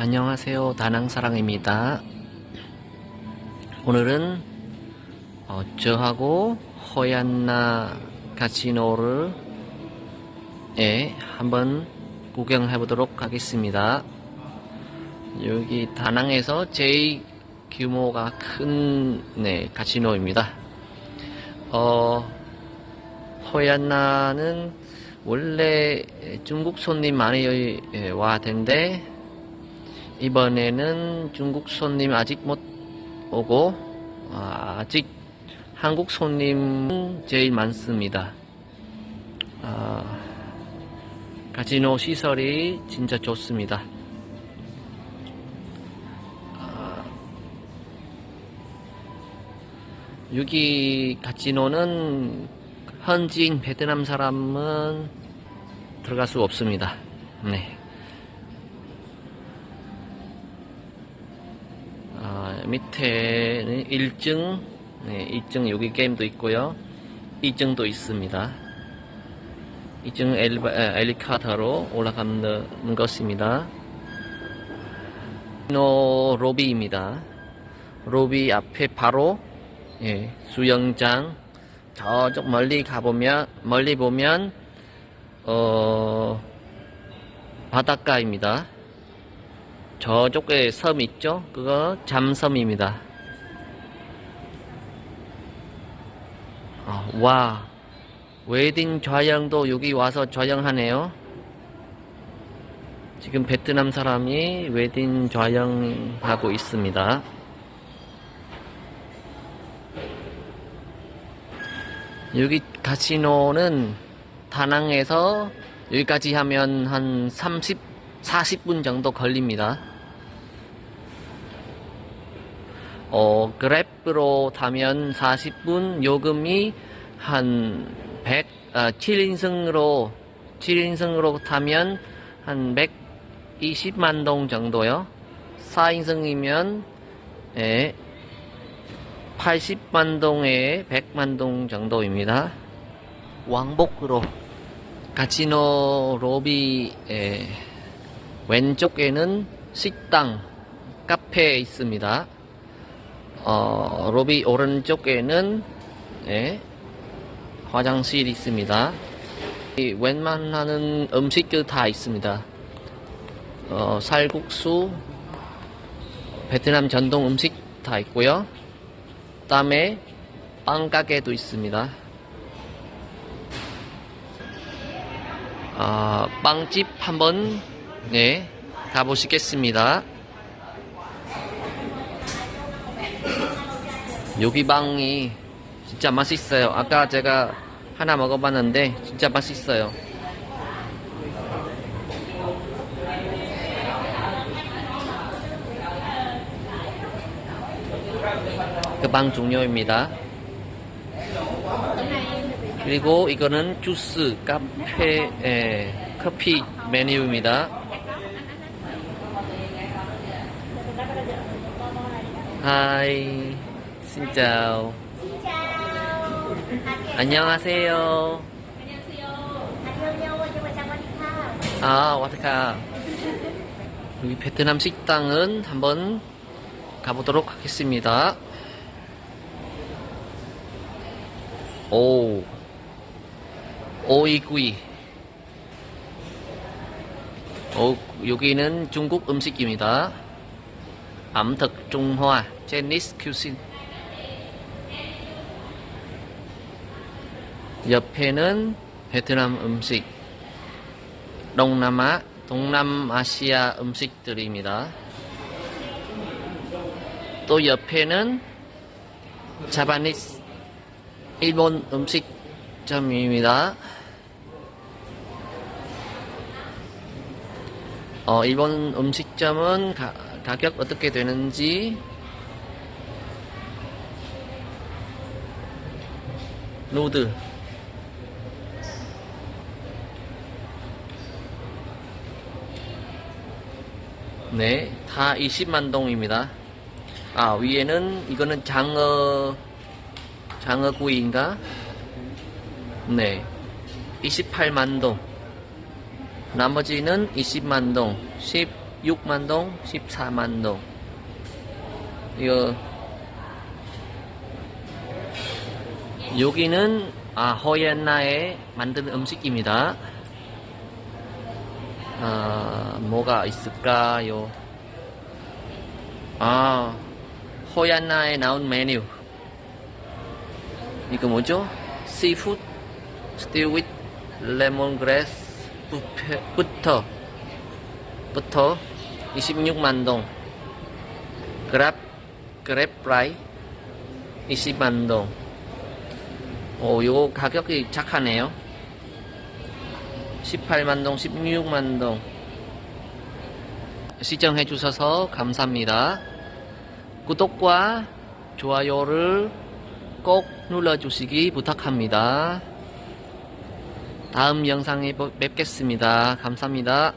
안녕하세요. 다낭사랑입니다. 오늘은 어, 저하고 허얀나 카지노를 예, 한번 구경해 보도록 하겠습니다. 여기 다낭에서 제일 규모가 큰 네, 카지노입니다. 어, 허얀나는 원래 중국 손님 많이 예, 와 텐데 이번에는 중국 손님 아직 못 오고 아, 아직 한국 손님 제일 많습니다. 아, 카지노 시설이 진짜 좋습니다. 아, 여기 카지노는 현지인 베트남 사람은 들어갈 수 없습니다. 네. 밑에는 1층, 네, 1층 여기 게임도 있고요. 2층도 있습니다. 2층 엘리바, 에, 엘리카타로 올라가는 것입니다. 노 로비입니다. 로비 앞에 바로 예, 수영장 저쪽 멀리 가보면 멀리 보면 어 바닷가입니다. 저쪽에 섬 있죠? 그거 잠섬입니다. 아, 와, 웨딩 좌영도 여기 와서 좌영하네요. 지금 베트남 사람이 웨딩 좌영하고 있습니다. 여기 카지노는 다낭에서 여기까지 하면 한 30, 40분 정도 걸립니다. 어, 그랩으로 타면 40분, 요금이 한 100, 아, 7인승으로, 7인승으로 타면 한 120만 동 정도요. 4인승이면, 예, 80만 동에 100만 동 정도입니다. 왕복으로 카지노 로비 에, 왼쪽에는 식당, 카페 있습니다. 어, 로비 오른쪽에는 예, 화장실 있습니다. 이 웬만하는 음식들 다 있습니다. 어, 살국수, 베트남 전통 음식 다 있고요. 그다음에 빵 가게도 있습니다. 아, 빵집 한번 네 가보시겠습니다. 여기 빵이 진짜 맛있어요. 아까 제가 하나 먹어봤는데 진짜 맛있어요. 그빵 종류입니다. 그리고 이거는 주스, 카페, 에, 커피 메뉴입니다. 하이, 신짜오. 안녕하세요. 아, 와타카. 여기 베트남 식당은 한번 가보도록 하겠습니다. 오, 오이구이. 오, 여기는 중국 음식입니다. Trung Hoa, Chinese cuisine. 옆에는 베트남 음식, 동남아, 동남아시아 음식들입니다. 또 옆에는 자바니스, 일본 음식점입니다. 어, 일본 음식점은 가, 가격 어떻게 되는지 누들 네, 다 20만 동입니다. 아, 위에는 이거는 장어 장어 구이인가? 네. 28만 동. 나머지는 20만 동, 10, 6만 동, 14만 동. 이거 여기는 아 허연나에 만든 음식입니다. 아 뭐가 있을까요? 아 허연나에 나온 메뉴. 이거 뭐죠? Seafood stew with lemongrass 부터 부터 26만 동 그랍 그랩 프라이 20만 동 오, 요거 가격이 착하네요. 18만 동, 16만 동. 시청해 주셔서 감사합니다. 구독과 좋아요를 꼭 눌러주시기 부탁합니다. 다음 영상에 뵙겠습니다. 감사합니다.